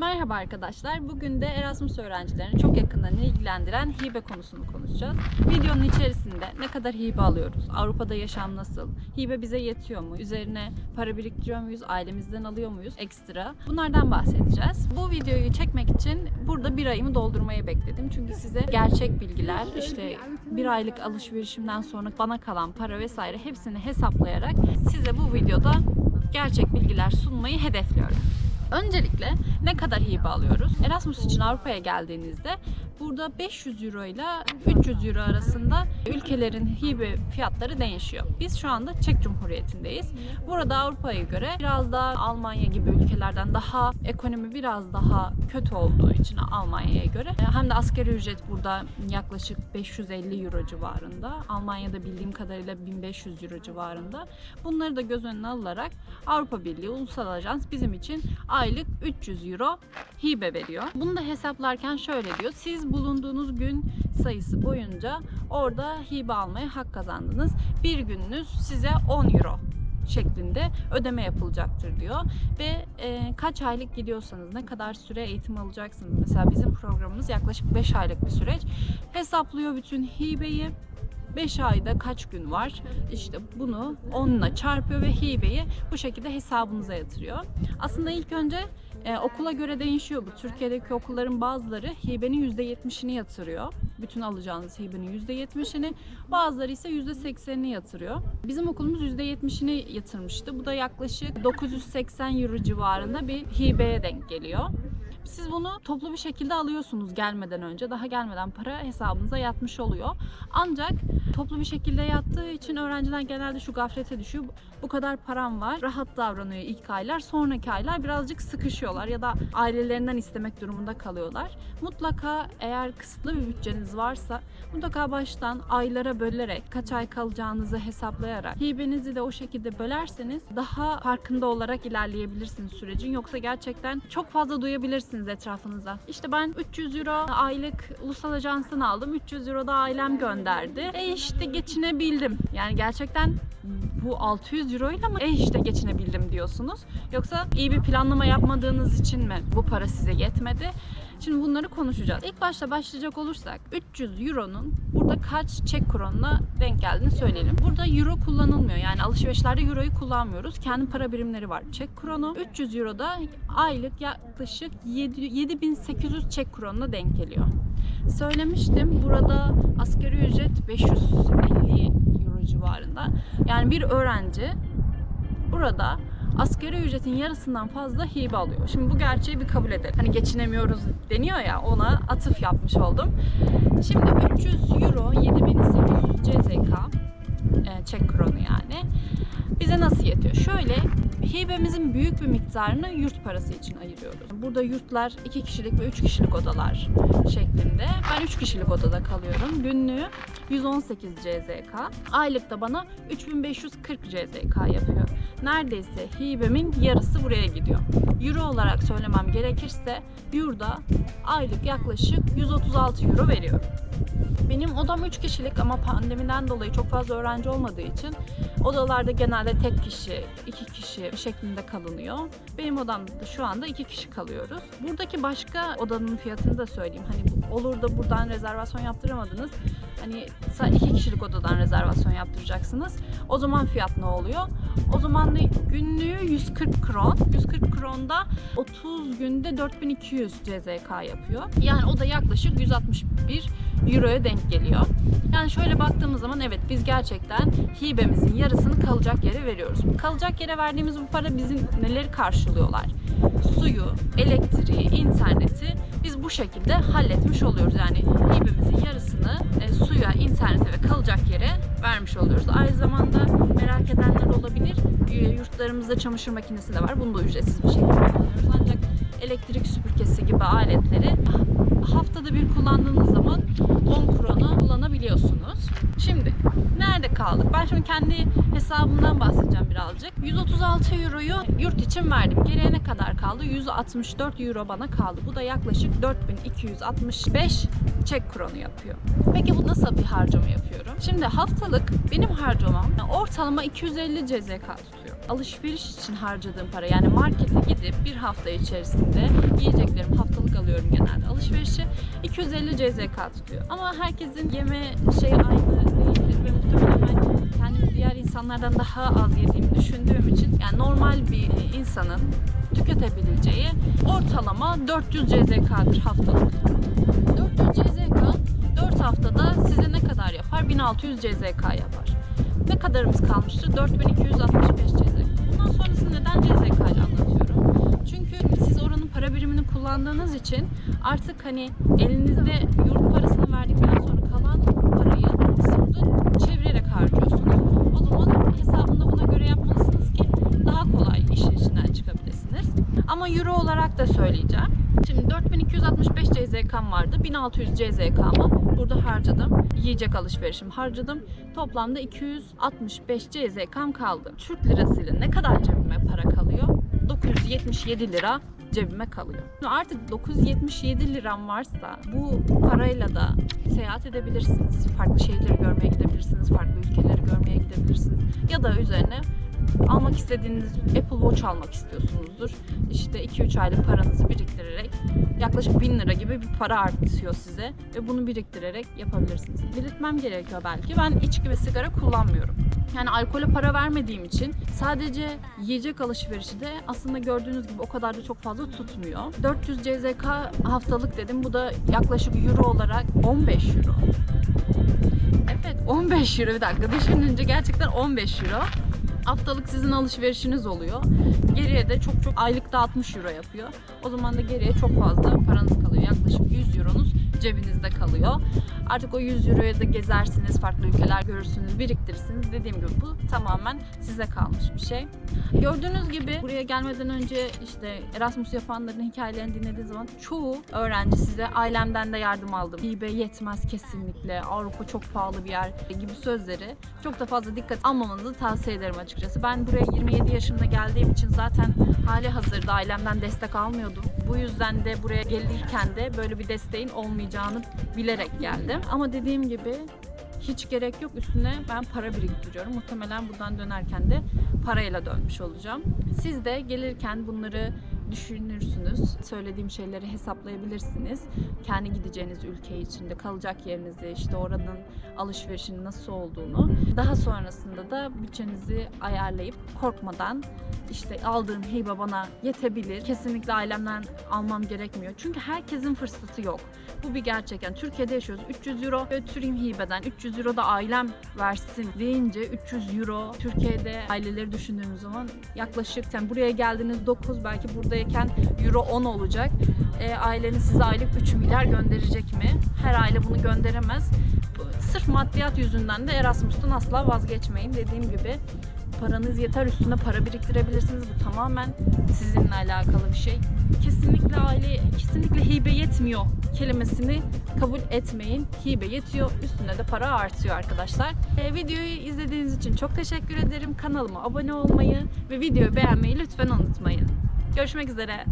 Merhaba arkadaşlar. Bugün de Erasmus öğrencilerini çok yakından ilgilendiren hibe konusunu konuşacağız. Videonun içerisinde ne kadar hibe alıyoruz? Avrupa'da yaşam nasıl? Hibe bize yetiyor mu? Üzerine para biriktiriyor muyuz? Ailemizden alıyor muyuz? Ekstra. Bunlardan bahsedeceğiz. Bu videoyu çekmek için burada bir ayımı doldurmayı bekledim. Çünkü size gerçek bilgiler, işte bir aylık alışverişimden sonra bana kalan para vesaire hepsini hesaplayarak size bu videoda gerçek bilgiler sunmayı hedefliyorum. Öncelikle ne kadar hibe alıyoruz? Erasmus için Avrupa'ya geldiğinizde burada 500 euro ile 300 euro arasında ülkelerin hibe fiyatları değişiyor. Biz şu anda Çek Cumhuriyeti'ndeyiz. Burada Avrupa'ya göre biraz daha Almanya gibi ülkelerden daha ekonomi biraz daha kötü olduğu için Almanya'ya göre e, hem de asgari ücret burada yaklaşık 550 euro civarında. Almanya'da bildiğim kadarıyla 1500 euro civarında. Bunları da göz önüne alınarak Avrupa Birliği Ulusal Ajans bizim için aylık 300 euro hibe veriyor. Bunu da hesaplarken şöyle diyor. Siz bulunduğunuz gün sayısı boyunca orada hibe almaya hak kazandınız. Bir gününüz size 10 euro şeklinde ödeme yapılacaktır diyor. Ve e, kaç aylık gidiyorsanız, ne kadar süre eğitim alacaksınız. Mesela bizim programımız yaklaşık 5 aylık bir süreç. Hesaplıyor bütün hibeyi. 5 ayda kaç gün var? İşte bunu 10 ile çarpıyor ve hibeyi bu şekilde hesabınıza yatırıyor. Aslında ilk önce e, okula göre değişiyor bu. Türkiye'deki okulların bazıları hibenin %70'ini yatırıyor. Bütün alacağınız hibenin %70'ini. Bazıları ise %80'ini yatırıyor. Bizim okulumuz %70'ini yatırmıştı. Bu da yaklaşık 980 euro civarında bir hibeye denk geliyor. Siz bunu toplu bir şekilde alıyorsunuz gelmeden önce. Daha gelmeden para hesabınıza yatmış oluyor. Ancak toplu bir şekilde yattığı için öğrenciler genelde şu gaflete düşüyor. Bu kadar param var. Rahat davranıyor ilk aylar. Sonraki aylar birazcık sıkışıyorlar ya da ailelerinden istemek durumunda kalıyorlar. Mutlaka eğer kısıtlı bir bütçeniz varsa mutlaka baştan aylara bölerek kaç ay kalacağınızı hesaplayarak hibenizi de o şekilde bölerseniz daha farkında olarak ilerleyebilirsiniz sürecin. Yoksa gerçekten çok fazla duyabilirsiniz etrafınıza. İşte ben 300 euro aylık ulusal ajanstan aldım. 300 euro da ailem gönderdi. E işte geçinebildim. Yani gerçekten bu 600 euro ile mi e işte geçinebildim diyorsunuz? Yoksa iyi bir planlama yapmadığınız için mi bu para size yetmedi? Şimdi bunları konuşacağız. İlk başta başlayacak olursak 300 euronun burada kaç çek kronuna denk geldiğini söyleyelim. Burada euro kullanılmıyor. Yani alışverişlerde euroyu kullanmıyoruz. Kendi para birimleri var. Çek kronu. 300 euro da aylık yaklaşık 7, 7800 çek kronuna denk geliyor. Söylemiştim. Burada asgari ücret 550 euro civarında. Yani bir öğrenci burada asgari ücretin yarısından fazla hibe alıyor. Şimdi bu gerçeği bir kabul edelim. Hani geçinemiyoruz deniyor ya ona atıf yapmış oldum. Şimdi 300 euro 7800 CZK e, çek kronu yani. Bize nasıl yetiyor? Şöyle hibemizin büyük bir miktarını yurt parası için ayırıyoruz. Burada yurtlar 2 kişilik ve 3 kişilik odalar şeklinde. Ben 3 kişilik odada kalıyorum. Günlüğü 118 CZK. Aylık da bana 3540 CZK yapıyor. Neredeyse hibemin yarısı buraya gidiyor. Euro olarak söylemem gerekirse yurda aylık yaklaşık 136 euro veriyorum. Benim odam 3 kişilik ama pandemiden dolayı çok fazla öğrenci olmadığı için odalarda genelde tek kişi, iki kişi şeklinde kalınıyor. Benim odamda da şu anda iki kişi kalıyoruz. Buradaki başka odanın fiyatını da söyleyeyim. Hani olur da buradan rezervasyon yaptıramadınız. Hani iki kişilik odadan rezervasyon yaptıracaksınız. O zaman fiyat ne oluyor? O zaman da günlüğü 140 kron. 140 kronda 30 günde 4200 CZK yapıyor. Yani o da yaklaşık 161 euroya denk geliyor. Yani şöyle baktığımız zaman evet biz gerçekten hibemizin yarısını kalacak yere veriyoruz. Kalacak yere verdiğimiz bu para bizim neleri karşılıyorlar? Suyu, elektriği, interneti biz bu şekilde halletmiş oluyoruz. Yani hibemizin yarısını e, suya, internete ve kalacak yere vermiş oluyoruz. Aynı zamanda merak edenler olabilir. E, Yurtlarımızda çamaşır makinesi de var. Bunu da ücretsiz bir şekilde kullanıyoruz. Ancak elektrik süpürgesi gibi aletleri haftada bir kullandığınız zaman 10 krona kullanabiliyorsunuz. Şimdi nerede kaldık? Ben şimdi kendi hesabımdan bahsedeceğim birazcık. 136 euroyu yurt için verdim. Geriye ne kadar kaldı? 164 euro bana kaldı. Bu da yaklaşık 4265 çek kronu yapıyor. Peki bu nasıl bir harcama yapıyorum? Şimdi haftalık benim harcamam ortalama 250 CZK tutuyor. Alışveriş için harcadığım para yani markete gidip bir hafta içerisinde yiyeceklerim haftalık alıyorum genelde alışverişi 250 CZK tutuyor. Ama herkesin yeme şeyi aynı değildir ve muhtemelen ben kendim diğer insanlardan daha az yediğimi düşündüğüm için yani normal bir insanın tüketebileceği ortalama 400 CZK'dır haftalık. 400 CZK 4 haftada size ne kadar yapar? 1600 CZK yapar. Ne kadarımız kalmıştır? 4265 CZK. Bundan sonrasını neden CZK ile anlatıyorum? Çünkü siz oranın para birimini kullandığınız için artık hani elinizde yurt parasını verdikten sonra kalan parayı siz burada çevirerek harcıyorsunuz. O zaman hesabını buna göre yapmalısınız ki daha kolay işin içinden çıkabilirsiniz. Ama euro olarak da söyleyeceğim. Şimdi 4265 CZK'm vardı. 1600 CZK'mı burada harcadım. Yiyecek alışverişim harcadım. Toplamda 265 CZK'm kaldı. Türk lirasıyla ne kadar cebime para kalıyor? 977 lira cebime kalıyor. Artık 977 liram varsa bu parayla da seyahat edebilirsiniz. Farklı şehirleri görmeye gidebilirsiniz. Farklı ülkeleri görmeye gidebilirsiniz. Ya da üzerine almak istediğiniz Apple Watch almak istiyorsunuzdur. İşte 2-3 aylık paranızı biriktirerek yaklaşık 1000 lira gibi bir para artıyor size ve bunu biriktirerek yapabilirsiniz. Belirtmem gerekiyor belki. Ben içki ve sigara kullanmıyorum. Yani alkole para vermediğim için sadece yiyecek alışverişi de aslında gördüğünüz gibi o kadar da çok fazla tutmuyor. 400 CZK haftalık dedim. Bu da yaklaşık euro olarak 15 euro. Evet 15 euro bir dakika düşününce gerçekten 15 euro. Haftalık sizin alışverişiniz oluyor. Geriye de çok çok aylıkta 60 euro yapıyor. O zaman da geriye çok fazla paranız kalıyor. Yaklaşık 100 euronuz cebinizde kalıyor. Artık o 100 euroya da gezersiniz, farklı ülkeler görürsünüz, biriktirirsiniz. Dediğim gibi bu tamamen size kalmış bir şey. Gördüğünüz gibi buraya gelmeden önce işte Erasmus yapanların hikayelerini dinlediğiniz zaman çoğu öğrenci size ailemden de yardım aldım. Hibe yetmez kesinlikle. Avrupa çok pahalı bir yer gibi sözleri çok da fazla dikkat almamanızı tavsiye ederim açıkçası. Ben buraya 27 yaşımda geldiğim için zaten hali hazırda ailemden destek almıyordum. Bu yüzden de buraya gelirken de böyle bir desteğin olmayacağını bilerek geldim. Ama dediğim gibi hiç gerek yok. Üstüne ben para biriktiriyorum. Muhtemelen buradan dönerken de parayla dönmüş olacağım. Siz de gelirken bunları düşünürsünüz. Söylediğim şeyleri hesaplayabilirsiniz. Kendi gideceğiniz ülke içinde kalacak yerinizi, işte oranın alışverişinin nasıl olduğunu. Daha sonrasında da bütçenizi ayarlayıp korkmadan işte aldığım hibe bana yetebilir. Kesinlikle ailemden almam gerekmiyor. Çünkü herkesin fırsatı yok. Bu bir gerçek. Yani Türkiye'de yaşıyoruz. 300 euro götüreyim hibeden. 300 euro da ailem versin deyince 300 euro Türkiye'de aileleri düşündüğümüz zaman yaklaşık yani buraya geldiğiniz 9 belki buradayken euro 10 olacak. E, aileniz size aylık 3 milyar gönderecek mi? Her aile bunu gönderemez. Sırf maddiyat yüzünden de Erasmus'tan asla vazgeçmeyin. Dediğim gibi paranız yeter üstüne para biriktirebilirsiniz. Bu tamamen sizinle alakalı bir şey. Kesinlikle aile, kesinlikle hibe yetmiyor kelimesini kabul etmeyin. Hibe yetiyor, üstüne de para artıyor arkadaşlar. Ee, videoyu izlediğiniz için çok teşekkür ederim. Kanalıma abone olmayı ve videoyu beğenmeyi lütfen unutmayın. Görüşmek üzere.